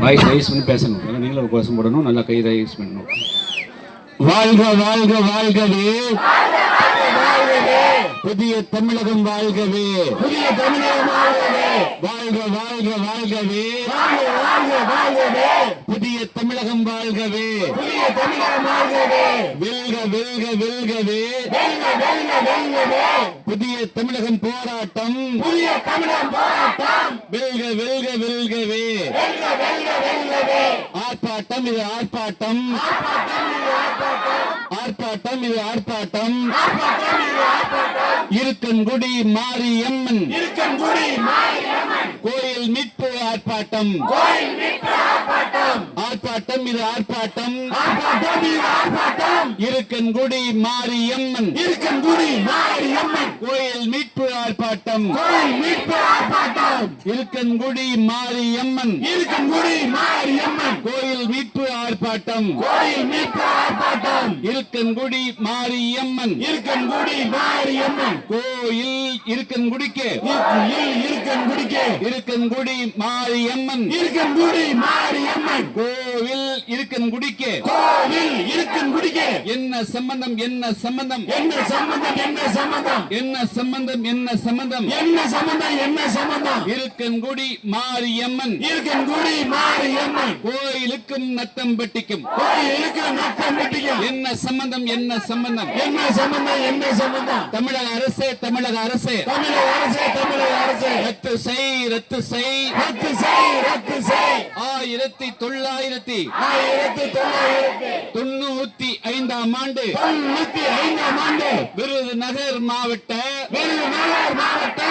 Voice raise பண்ணி பேசணும். அதெல்லாம் நீங்களும் கோஷம் போடணும் நல்லா கை ரைஸ் பண்ணணும். வாழ்க வாழ்க வாழ்கவே புதிய தமிழகம் வாழ்கவே. புதிய தமிழகம் வாழ்கவே. வாழ்க வாழ்க வாழ்கவே. புதிய தமிழகம் வாழ்கவே. புதிய தமிழகம் வாழ்கவே. வெல்க வெல்க வெல்கவே. வெல்க வெல்க வெல்கவே. புதிய தமிழகம் போராட்டம். புதிய தமிழகம் போராட்டம். வெல்க வெல்க வெல்கவே. வெல்க வெல்க வெல்கவே. ஆர்ப்பாட்டம் இது ஆர்ப்பாட்டம். ஆர்ப்பாட்டம் இது ஆர்ப்பாட்டம். இருக்கன்குடி மாரியம்மன். இருக்கன்குடி மாரியம்மன். கோயில் மீட்பு ஆர்ப்பாட்டம். கோயில் ஆர்ப்பாட்டம் ஆர்ப்பாட்டம் இது ஆர்ப்பாட்டம் ஆர்ப்பாட்டம் இது ஆர்ப்பாட்டம் இருக்கன்குடி மாரியம்மன். இருக்கன்குடி மாரியம்மன். கோயில் மீட்பு ஆர்ப்பாட்டம். கோயில் மீட்பு ஆர்ப்பாட்டம். இருக்கன்குடி மாரியம்மன். இருக்கன்குடி மாரியம்மன். கோயில் மீட்பு ஆர்ப்பாட்டம். கோயில் மீட்பு ஆர்ப்பாட்டம். இருக்கன்குடி மாரியம்மன். இருக்கன்குடி மாரியம்மன். கோயில் இருக்கன்குடிக்கு இருக்கன்குடிக்க இருக்கன்குடி மாரியம்மன். இருக்கன்குடி மாரியம்மன். கோவில் இருக்கன்குடிக்கு கோவில் இருக்கன்குடிக்க என்ன சம்பந்தம் என்ன சம்பந்தம்? என்ன சம்பந்தம் என்ன சம்பந்தம்? என்ன சம்பந்தம் என்ன சம்பந்தம்? என்ன சம்பந்தம் என்ன சம்பந்தம்? இருக்கன்குடி மாரியம்மன். இருக்கன்குடி மாரியம்மன். கோயிலுக்கும் நத்தம்பட்டிக்கும் கோயிலுக்கு நத்தம் வெட்டிக்கும் என்ன சம்பந்தம் என்ன சம்பந்தம்? என்ன சம்பந்தம் என்ன சம்பந்தம்? தமிழக அரசே தமிழக அரசே. தமிழக அரசே தமிழக அரசே. ரத்து செய் ரத்து செய். ரத்து செய் ரத்து செய். ஆயிரத்தி தொள்ளாயிரத்தி ஆயிரத்தி தொள்ளாயிரத்தி தொண்ணூத்தி ஐந்தாம் ஆண்டு தொண்ணூத்தி ஐந்தாம் ஆண்டு விருதுநகர் மாவட்ட விருதுநகர் மாவட்ட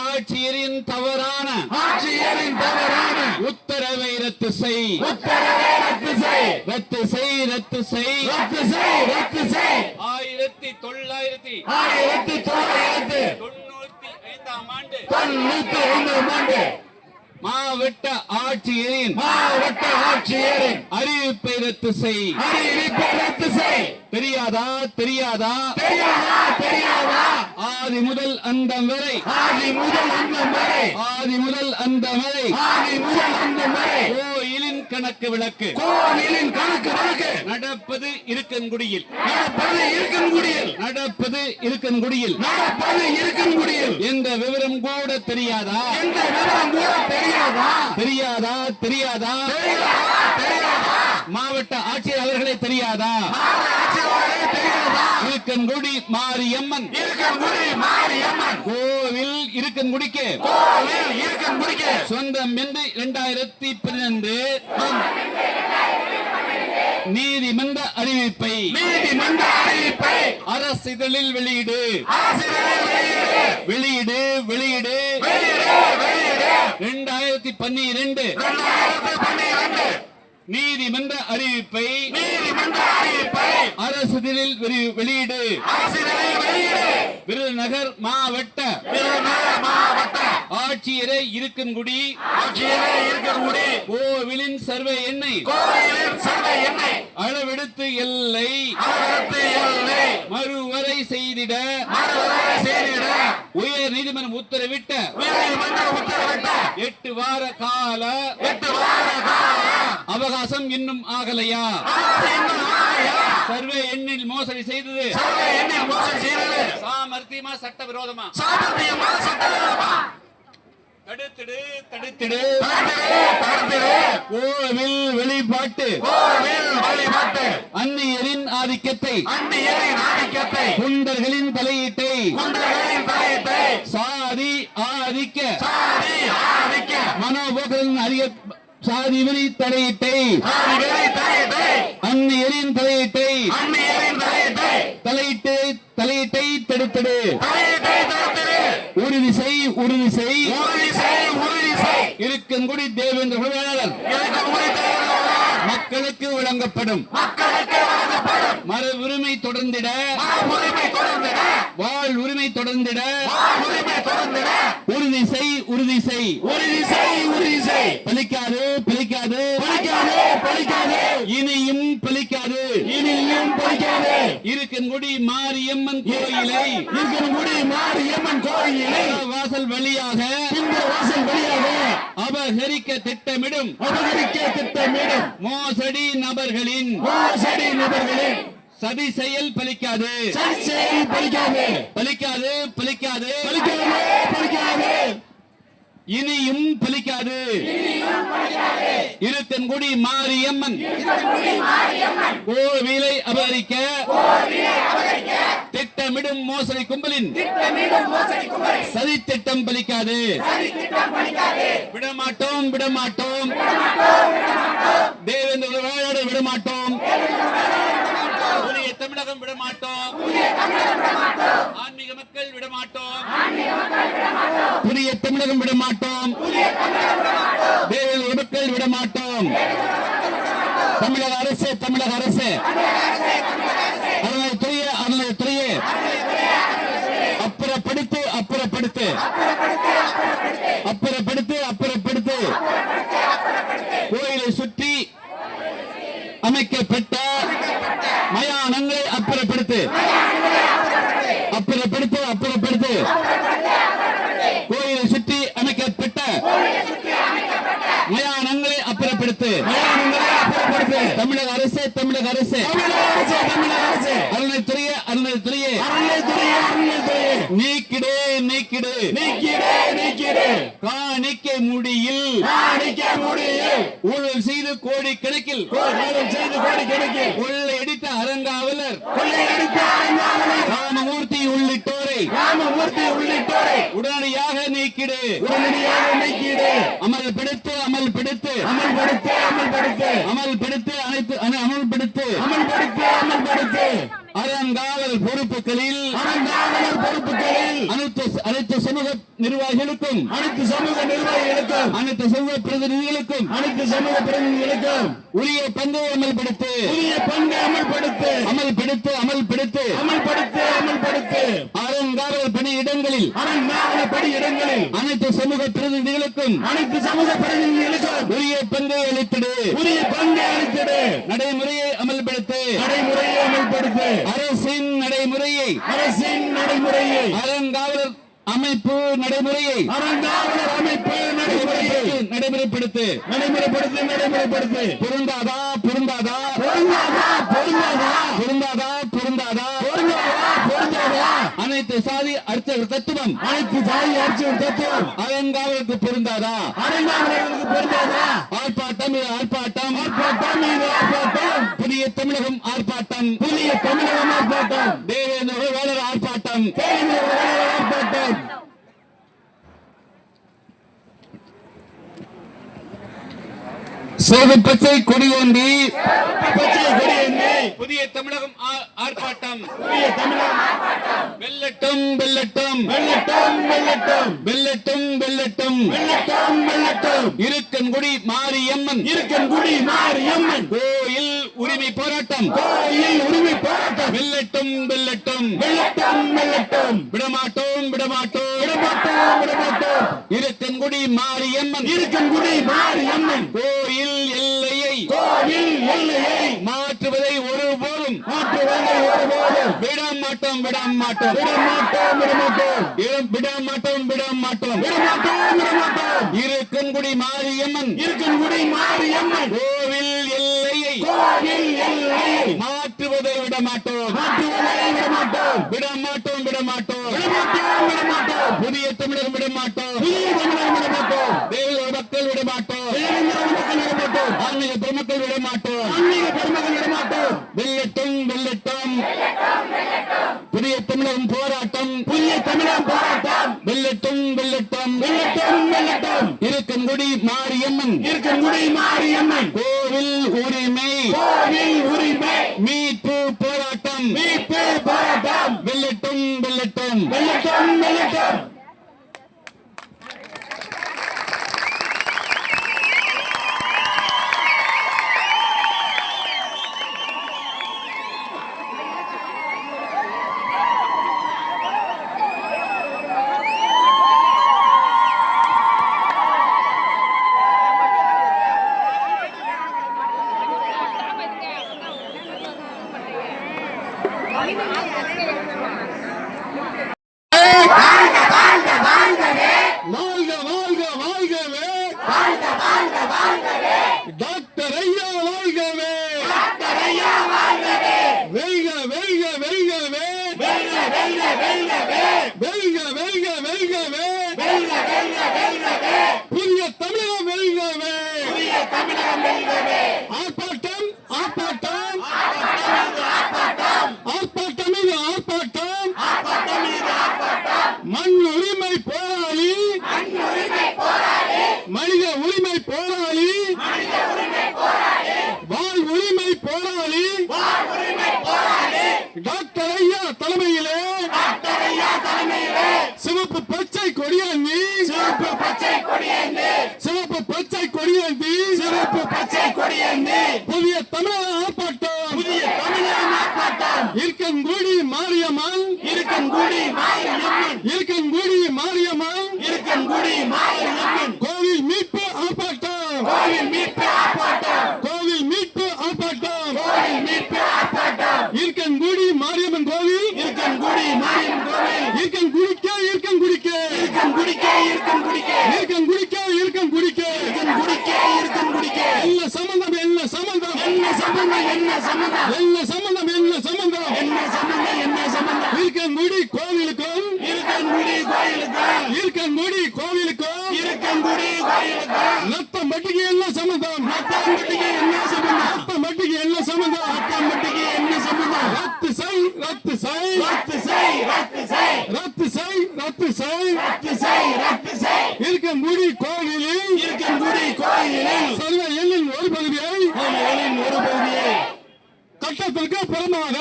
ஆட்சியரின் தவறான ஆட்சியரின் தவறான உத்தரவை ரத்து செய். உத்தரவை ரத்து செய். ரத்து செய் ரத்து செய். ரத்து செய் ரத்து செய். ஆயிரத்தி தொள்ளாயிரத்தி ஆயிரத்தி தொள்ளாயிரத்தி தொண்ணூத்தி ஐந்தாம் ஆண்டு தொண்ணூத்தி ஐந்தாம் ஆண்டு மாவட்ட ஆட்சியரின் மாவட்ட ஆட்சியரின் அறிவிப்பை ரத்து செய். அறிவிப்பை ரத்து செய். தெரியாதா தெரியாதா? தெரியாதா தெரியாதா? ஆதி முதல் அந்தம் வரை. ஆதி முதல் அந்தம் வரை. ஆதி முதல் அந்தம் வரை. ஆதி முதல் அந்தம் வரை. கோயிலின் கணக்கு விளக்கு. கோவிலின் கணக்கு வழக்கு நடப்பது இருக்கன்குடியில் நடப்பது இருக்கன்குடியில் நடப்பது இருக்கன்குடியில் நடப்பது இருக்கன்குடியில் எந்த விவரம் கூட தெரியாதா? எந்த விவரம் கூட தெரியாதா? தெரியாதா? தெரியாதா? தெரியாதா? மாவட்ட ஆட்சியர் அவர்களே தெரியாதா? இருக்கன்குடி மாரியம்மன். கோவில் இருக்கன்குடிக்கு சொந்தம் என்று இரண்டாயிரத்தி பன்னிரண்டு. நீதிமன்ற அறிவிப்பை. அரசிதழில் வெளியீடு. வெளியீடு. வெளியீடு இரண்டாயிரத்தி பன்னிரண்டு. நீதிமன்ற அறிவிப்பை நீதிமன்ற அறிவிப்பை அரசிதழில் வெளி- வெளியீடு. விருதுநகர் மாவட்ட ஆட்சியரை இருக்கன்குடி. ஆட்சியரே இருக்கன்குடி. கோவிலின் சர்வே எண்ணை. கோவிலின் சர்வை எண்ணெய் அளவெடுத்து எல்லை. மறுவரை செய்திட. மறுவரை செய்திட. உயர் நீதிமன்றம் உத்தரவிட்ட. உயர்நீதிமன்ற உத்தரவிட்ட. எட்டு வார கால. எட்டு வார கால. அவகாசம் இன்னும் ஆகலையா? சர்வே எண்ணில் மோசடி செய்தது. சாமர்த்தியமா தடுத்திடு தடுத்திடு. தடுத்திடு. கோவில் வெளிப்பாட்டு அந்நியரின் ஆதிக்கத்தை. அந்நியரின் ஆதிக்கத்தை. குண்டர்களின் தலையீட்டை. குண்டர்களின் சாதி ஆதிக்க. சாதி ஆதிக்க. மனோபோக்களின் அதிக சாதி வெறி தலையீட்டை. அன்னையரின் தலையீட்டை. தலையிட்டு. தலையீட்டை. தடுத்திடு. உறுதி செய் உறுதி செய் இருக்குங்குடி தேவேந்திர வேளாளர் மக்களுக்கு வழங்கப்படும். மர உரிமை தொடர்ந்திட. வாழ் உரிமை தொடர்ந்திட. உறுதி செய் உறுதி செய். உறுதி செய் உறுதி செய். பலிக்காது பலிக்காது. பலிக்காது இனியும் பலிக்காது இனியும் பலிக்காது இருக்கன்குடி மாரியம்மன் கோயிலை. இருக்கன்குடி மாரியம்மன் கோயிலை. வாசல் வழியாக இந்த வாசல் வழியாக அபகரிக்க திட்டமிடும். அபகரிக்க திட்டமிடும். மோசடி நபர்களின் மோசடி நபர்களின் சதி செயல் பலிக்காது. சர்ச்சையை பலிக்காது. பலிக்காது பலிக்காது. பலிக்காது பலிக்காது. இனியும் பலிக்காது. இருக்கன்குடி மாரியம்மன். கோவிலை அபகரிக்க. திட்டமிடும் மோசடி கும்பலின். சதி திட்டம் பலிக்காது. விடமாட்டோம் விடமாட்டோம். தேவேந்திர விளையாட விடமாட்டோம். தமிழகம் விடமாட்டோம். ஆன்மீக மக்கள் விடமாட்டோம். புதிய தமிழகம் விடமாட்டோம். மக்கள் விடமாட்டோம். தமிழக அரசு தமிழக அரசு. தமிழக அரசு தமிழக அரசு. அறநிலைத்துறையே அறநிலைத்துறையே நீக்கிடு நீக்கிடு. நீக்கிடு நீக்கிடு. காணிக்கை முடியில். காணிக்கை முடியில். ஊழல் செய்து கோடி கணக்கில். செய்து கோடி கணக்கில். கொள்ளை அடித்த அரங்காவலர் கொள்ளை அடித்த அரங்காவலர் ராமமூர்த்தி ராமமூர்த்தி உடனடியாக நீக்கிடு. உடனடியாக நீக்கிடு. அமல் பிடித்து அமல் பிடித்து அமல் பிடித்து அமல் பிடித்து அமல் பிடித்து அனைத்து அமல் பிடித்து அமல்படுத்து அமல்படுத்து. அறங்காவல் பொறுப்புகளில் அரங்காவலர் பொறுப்புகளில் அனைத்து அனைத்து சமூக நிர்வாகிகளுக்கும் அனைத்து சமூக நிர்வாகிகளுக்கும் அனைத்து சமூக பிரதிநிதிகளுக்கும் அனைத்து சமூக பிரதிநிதிகளுக்கும் உரிய பங்கை அமல்படுத்து. புதிய பங்கு அமல்படுத்து. அமல்படுத்து அமல்படுத்து. அமல்படுத்து அமல்படுத்து. அறங்காவல் பணியிடங்களில் அரங்காவல படி இடங்களில் அனைத்து சமூக பிரதிநிதிகளுக்கும் அனைத்து சமூக பிரதிநிதிகளுக்கும் உரிய பங்கை அளித்திடு. உரிய பங்கு அளித்திடு. நடைமுறையை அமல்படுத்து. நடைமுறையை அமல்படுத்து. அரசின் நடைமுறையை. அரசின் நடைமுறையை. அறங்காவலர் அமைப்பு நடைமுறையை. அரங்காவலர் அமைப்பு நடைமுறையை. நடைமுறைப்படுத்து. நடைமுறைப்படுத்து நடைமுறைப்படுத்து. பொருந்தாதா பொருந்தாதா. பொருந்தாதா பொருந்தாதா. பொருந்தாதா பொருந்தாதா. பொருந்தாதா பொருந்தாதா. அனைத்து சாதி அர்ச்சகர் தத்துவம். அனைத்து சாதி தத்துவம். பொருந்தாதா? அரங்காவலர்களுக்கு பொருந்தாதா? ஆர்ப்பாட்டம் இது ஆர்ப்பாட்டம். ஆர்ப்பாட்டம் இது ஆர்ப்பாட்டம். புதிய தமிழகம் ஆர்ப்பாட்டம். புதிய தமிழகம் ஆர்ப்பாட்டம். தேவேந்திர வேலர் ஆர்ப்பாட்டம். ஆர்ப்பாட்டம். சோகு பச்சை கொடியோண்டி பச்சை கொடியேந்தி புதிய தமிழகம் ஆர்ப்பாட்டம். வெல்லட்டும் வெல்லட்டும். வெல்லட்டும் வெல்லட்டும். இருக்கன்குடி மாரியம்மன். இருக்கன்குடி மாரியம்மன். கோயில் உரிமை போராட்டம். கோயில் உரிமை போராட்டம். வெல்லட்டும் வெல்லட்டும். வெள்ளட்டம் வெள்ளட்டம் விடமாட்டோம் விடமாட்டோம். விடமாட்டோம் விடமாட்டோம். இருக்கன்குடி மாரியம்மன். இருக்கன்குடி மாரியம்மன். கோயில் எல்லையை கோயில் எல்லையை மாற்றுவதை ஒருபோதும் மாட்டோம் விட மாட்டோம். விட மாட்டோம் விட மாட்டோம் விட மாட்டோம்? விட மாட்டோம் விட மாட்டோம் விட மாட்டோம் இருக்கன்குடி மாரியம்மன். இருக்கன்குடி மாரியம்மன் கோவில் எல்லையை கோவில் எல்லையை மாற்றுவதை விட மாட்டோம். மாற்றுவதை விட மாட்டோம் விட மாட்டோம். விட மாட்டோம் விட மாட்டோம் விட மாட்டோம் புதிய தமிழர் விட மாட்டோம். புதிய தமிழர் விட மாட்டோம் தெய்வ மக்கள் விட மாட்டோம் தெய்வ மக்கள் விட மாட்டோம் ஆன்மீக பெருமக்கள் விட மாட்டோம். ஆன்மீக பெருமக்கள் விட மாட்டோம். வெள்ளட்டும் வெல்லட்டும் புதிய தமிழகம் போராட்டம். புதிய தமிழகம் போராட்டம். வெல்லட்டும் வெல்லட்டும் வெள்ளட்டம் வெள்ளட்டம் இருக்கன்குடி மாரியம்மன். இருக்கன்குடி மாரியம்மன். கோவில் உரிமை. கோவில் உரிமை. மீட்பு போராட்டம். மீட்பு போராட்டம். வெல்லட்டும் வெள்ளட்டம் வெள்ளட்டம் டாக்டர் ஐயா வாழ்கவே. வெல்க வெல்க வெல்கவே. வெல்க வெல்க வெல்கவே. புதிய தமிழகம் வெல்கவே. ஆர்ப்பாட்டம் ஆர்ப்பாட்டம் இது ஆர்ப்பாட்டம் மண் உரிமை போராளி மனித உரிமை போராளி வாழ் உரிமை போராளி டாக்டர் ஐயா தலைமையிலே சிவப்பு பச்சை கொடியேந்தி சிவப்பு பச்சை கொடியேந்தி சிவப்பு பச்சை கொடியேந்தி. சிவப்பு பச்சை கொடியேந்தி. புதிய தமிழக ஆர்ப்பாட்டம். புதிய தமிழக ஆர்ப்பாட்டம். இருக்கன்குடி மாரியம்மன் இருக்கன்குடி மாரியம்மன் இருக்கன்குடி மாரியம்மன் இருக்கன்குடி மாரியம்மன் கோவில் மீட்பு ஆர்ப்பாட்டம் கோவில் மீட்பு ஆர்ப்பாட்டம் கோவில் மீட்பு ஆர்ப்பாட்டம் கோவில் மீட்பு ஆர்ப்பாட்டம் இருக்கன்குடி மாரியம்மன் கோவில் இருக்கன்குடி மாரியம்மன் கோவில் இருக்கன் குடிக்க இருக்கன் குடிக்க இருக்கன் குடிக்க இருக்கன் குடிக்க. இருக்கன் குடிக்க இருக்கன் குடிக்க. இருக்கன் குடிக்க இருக்கன் குடிக்க. என்ன சம்பந்தம் என்ன சம்பந்தம்? என்ன சம்பந்தம் என்ன சம்பந்தம்? என்ன சம்பந்தம் என்ன சம்பந்தம்? என்ன சம்பந்தம் என்ன சம்பந்தம்? இருக்கன் குடி கோவிலுக்கும். இருக்கன் குடி கோவிலுக்கும். இருக்கன் குடி கோவிலுக்கும். இருக்கன் குடி கோவிலுக்கும். நத்தம் பட்டிக்கு என்ன சம்பந்தம்? நத்தம் பட்டிக்கு என்ன சம்பந்தம்? நத்தம் பட்டிக்கு என்ன சம்பந்தம்? நத்தம் பட்டிக்கு என்ன சம்பந்தம்? ரத்து செய் ரத்து செய். ரத்து செய் ரத்து செய். இருக்கங்குடி கோயிலில் இருக்கங்குடி கோயிலில். செல்வ எண்ணின் ஒரு பகுதியை ஒரு பகுதியை. கட்டத்திற்கு புறமாக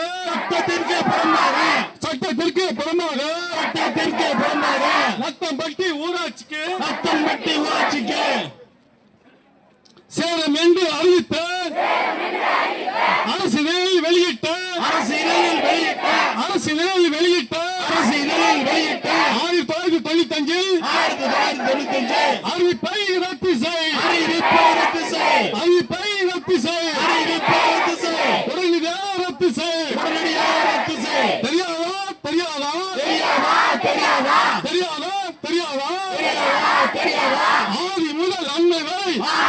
Ah!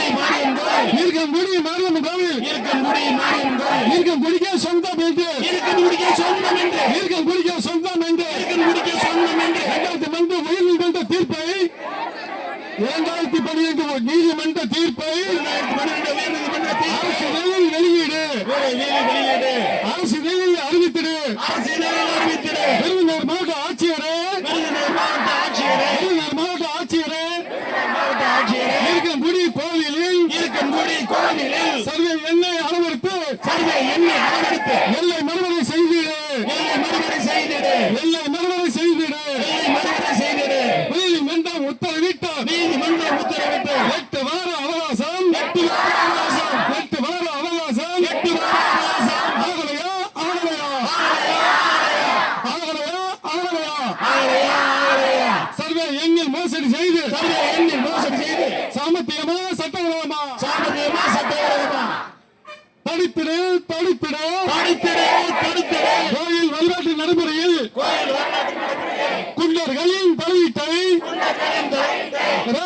இருக்கும் குடி மாரியம்மன் கோவில். இருக்கும் குடி மாரியம்மன் கோவில் இருக்கும் குடிக்க சொந்தம் என்று. இருக்கும் குடிக்க சொந்தம் என்று. என்ன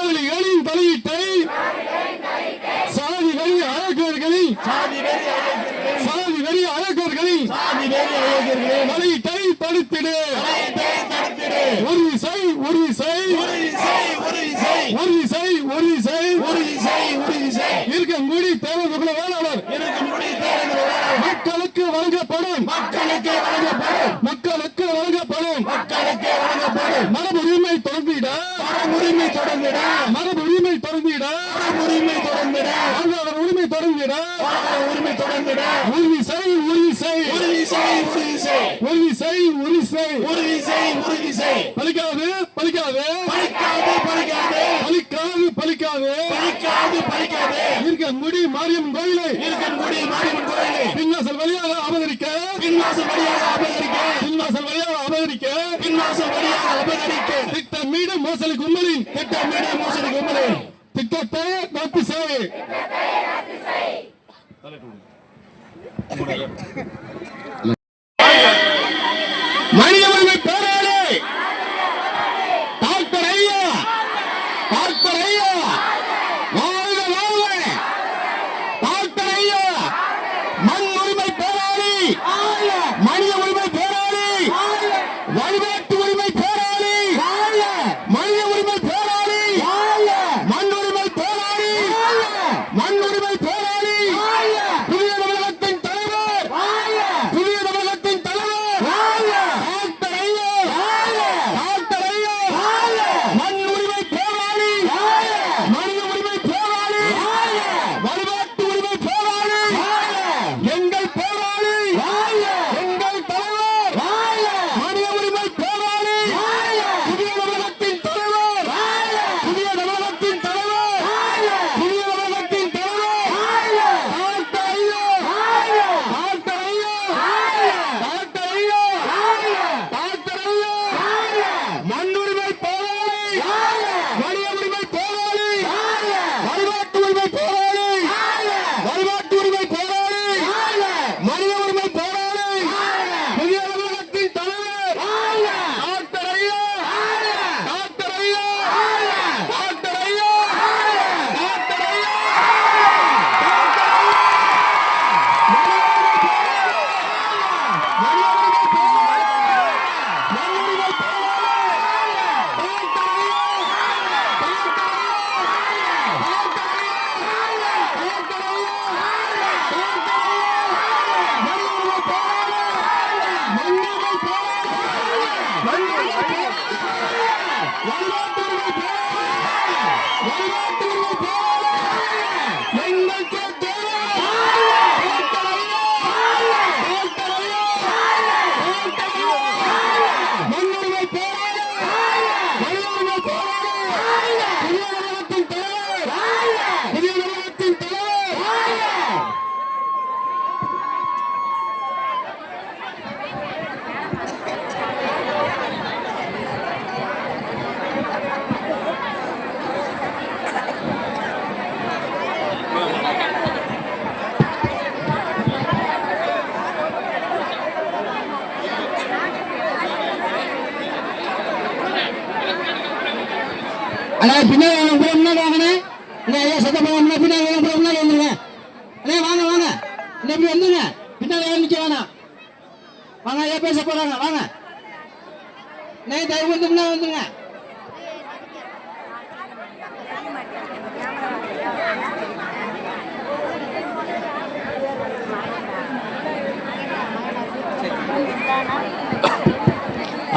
சாதிகளின் தலையிட்டை சாதி அழகர்களின் சாதி அழகர்களின் தலையிட்டை தடுத்திடு. ஒரு இசை ஒரு இசை ஒரு இசை ஒரு இசை. ஒரு இசை ஒரு இசை ஒரு இசை இருக்கங்குடி வேளாளர் மக்களுக்கு வழங்கப்படும் மக்களுக்கு வழங்கப்படும் மக்களுக்கு வழங்கப்படும் மக்களுக்கு வழங்கப்படும் மரபு உரிமை தொடர்ந்திட மரபு உரிமை தொடர்ந்திட உரிமை தொடர்ந்திட வாழ்வாளர் உரிமை தொடர்ந்திட உரிமை தொடர்ந்திட உறுதி செய் உறுதி செய். உறுதி செய் உறுதி செய். உறுதி செய் உறுதி செய். உறுதி செய் உறுதி செய். பலிக்காது பலிக்காது. பழிக்காது பழிக்காது பலிக்காது பலிக்காது. பழிக்காது பழிக்காது இருக்க முடி மாரியம்மன் கோயிலை. இருக்கன்குடி மாரியம்மன் మోసలి గుమ్మలి తిట్ట మీడియా మోసలి గుమ్మలి తిట్టతే రద్దు చేయి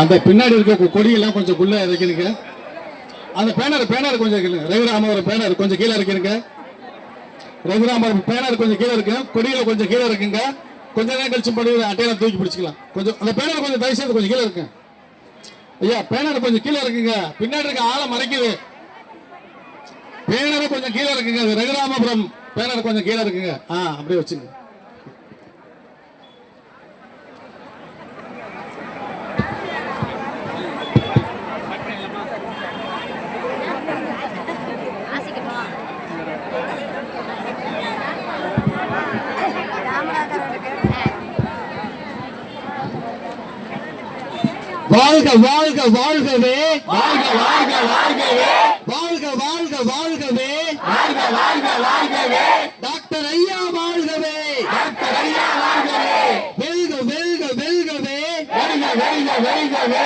அந்த பின்னாடி இருக்க கொடியெல்லாம் கொஞ்சம் குள்ள இறக்கிருங்க அந்த பேனர் பேனர் கொஞ்சம் கீழே ரகுராமர் பேனர் கொஞ்சம் கீழே இருக்குங்க ரகுராமர் பேனர் கொஞ்சம் கீழே இருக்கு. கொடியில கொஞ்சம் கீழே இருக்குங்க. கொஞ்ச நேரம் கழிச்சு படி அட்டையெல்லாம் தூக்கி பிடிச்சிக்கலாம். கொஞ்சம் அந்த பேனர் கொஞ்சம் தயவு செய்து கொஞ்சம் கீழே இருக்கு. ஐயா பேனர் கொஞ்சம் கீழே இருக்குங்க. பின்னாடி இருக்க ஆளை மறைக்குது. பேனர் கொஞ்சம் கீழே இருக்குங்க. ரகுராமபுரம் பேனர் கொஞ்சம் கீழே இருக்குங்க. ஆ அப்படியே வச்சுங்க. வாழ்க வாழ்க வாழ்கவே. வாழ்க வாழ்க வாழ்கவே. வாழ்க வாழ்க வாழ்கவே. வாழ்க வாழ்க வாழ்கவே. டாக்டர் ஐயா வாழ்கவே. டாக்டர் ஐயா வாழ்கவே. வெல்க வெல்க வெல்கவே. வெல்க வெல்க வெல்கவே.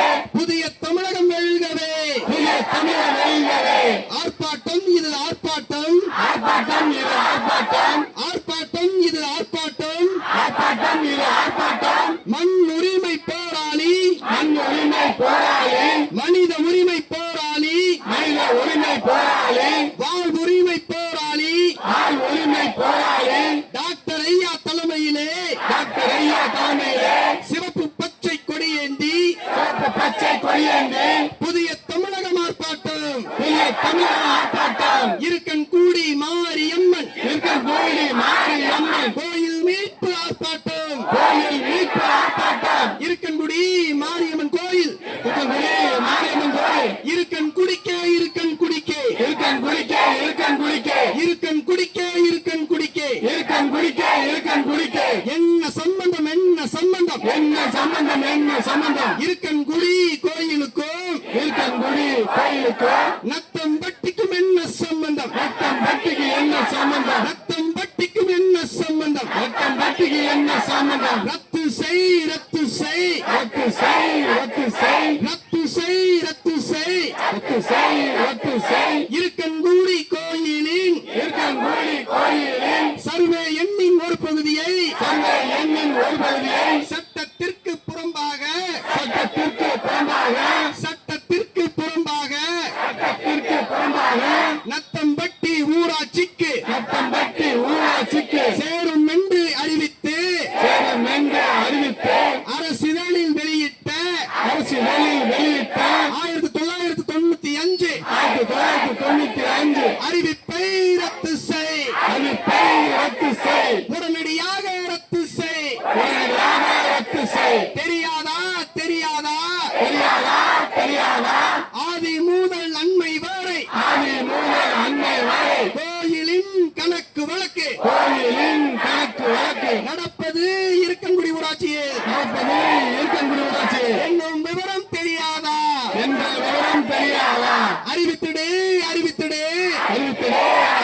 மனித உரிமை போராளி. மனித உரிமை போராளி. வாழ்வுரிமை போராளி. வாழ்வுரிமை போராளி. டாக்டர் ஐயா தலைமையிலே டாக்டர் ஐயா தலைமையிலே சிவப்பு பச்சை கொடியேந்தி சிவப்பு பச்சை கொடியேந்தி புதிய தமிழகம் ஆர்ப்பாட்டம். புதிய தமிழகம் ஆர்ப்பாட்டம். இருக்கன் கூடி மாரியம்மன் இருக்கன் கூடி மாரியம்மன் கோயில் essa அறிவித்திடு அறிவித்திடு அறிவித்திடு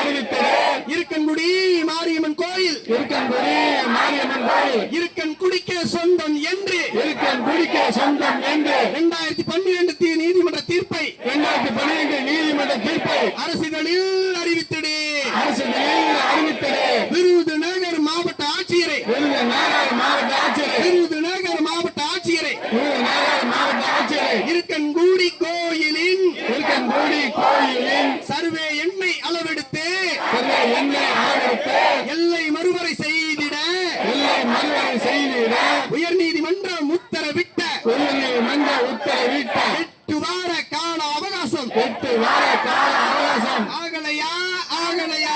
அறிவித்திடு இருக்கன்குடி மாரியம்மன் கோயில். இருக்கன்குடி மாரியம்மன் கோயில். இருக்கன் குடிக்க சொந்தம் என்று. இருக்கன் குடிக்க சொந்தம் என்று. இரண்டாயிரத்தி பன்னிரண்டு நீதிமன்ற தீர்ப்பை. இரண்டாயிரத்தி பன்னிரண்டு நீதிமன்ற தீர்ப்பை. அரசுகளில் அறிவித்திடு அரசுகளில் சர்வே எண்ணை அளவெடுத்து எல்லை மறுவரை செய்திட உயர் நீதிமன்றம் உத்தரவிட்ட உத்தரவிட்ட எட்டு வார கால அவகாசம். எட்டு வார கால அவகாசம். ஆகலையா? ஆகலையா?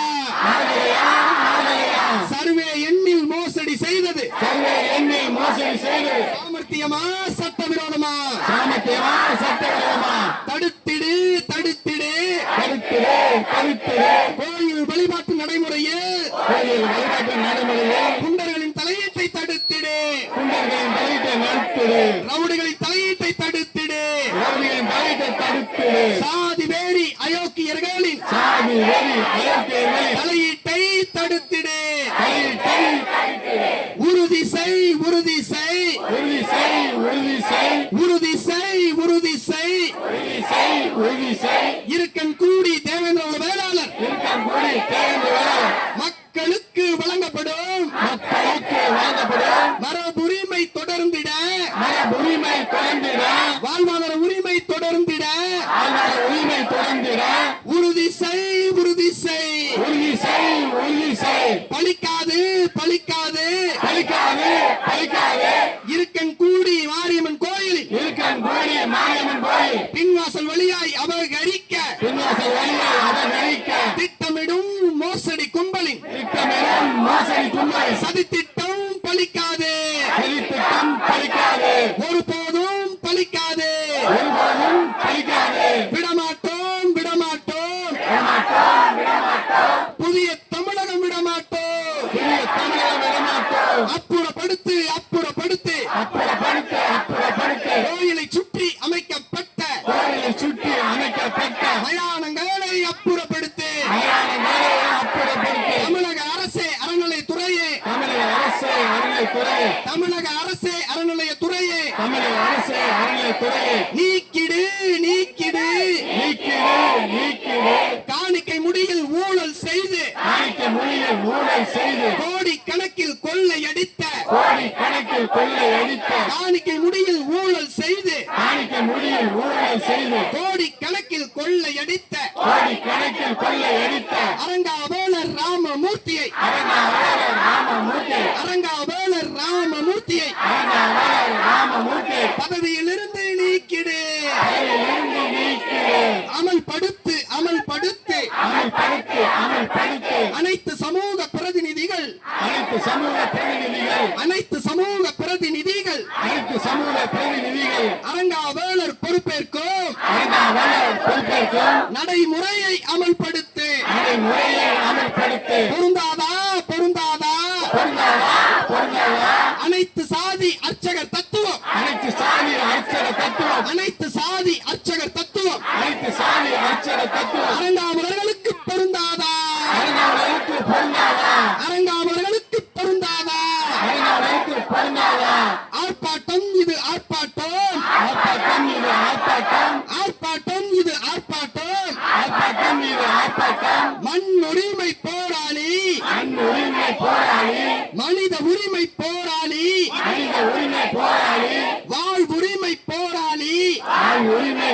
சர்வே எண்ணில் மோசடி செய்தது. சர்வே எண்ணில் மோசடி செய்தது. சாமர்த்தியமா? சட்டவிரோதமா? சாமர்த்தியமா? தலையீட்டை தடுத்திடு. ரவுடிகளின் சாதி வேரி அயோக்கியர்களின் சாதி தலையீட்டை தடுத்திடு. தலையீட்டை உறுதி செய் உறுதி செய். உறுதி செய் உறுதி செய். இருக்கன் கூடி தேவேந்திர வேளாளர். இருக்கன் கூடி தேவேந்திர வேளாளர். உரிமை தொடர்ந்திட வாழ்வாதார உரிமை தொடர்ந்திட. வாழ்வாதார உரிமை தொடர்ந்திட. உறுதி செய் உறுதி செய். உறுதி செய் உறுதி செய். பழிக்காது பழிக்க மயானங்களை அப்புறப்படுத்தி. தமிழக அரசு அறநிலை துறையே தமிழக அரசு அறநிலை துறையே தமிழக அரசு அறநிலையத்துறையே. தமிழக அரசு அறநிலை நீ பிரதிநிதிகள். அனைத்து சமூக பிரதிநிதிகள். அனைத்து சமூக பிரதிநிதிகள். அனைத்து சமூக பிரதிநிதிகள். அரங்காவலர் பொறுப்பேற்கும். அரங்காவலர் பொறுப்பேற்கும். நடைமுறையை அமல்படுத்து. நடைமுறையை அமல்படுத்து. பொருந்தாத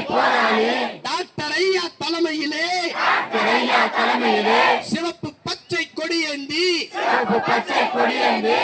போராளி டாக்டர் ஐயா தலைமையிலே. ஐயா தலைமையிலே. சிவப்பு பச்சை கொடியேந்தி சிவப்பு பச்சை கொடியேந்தி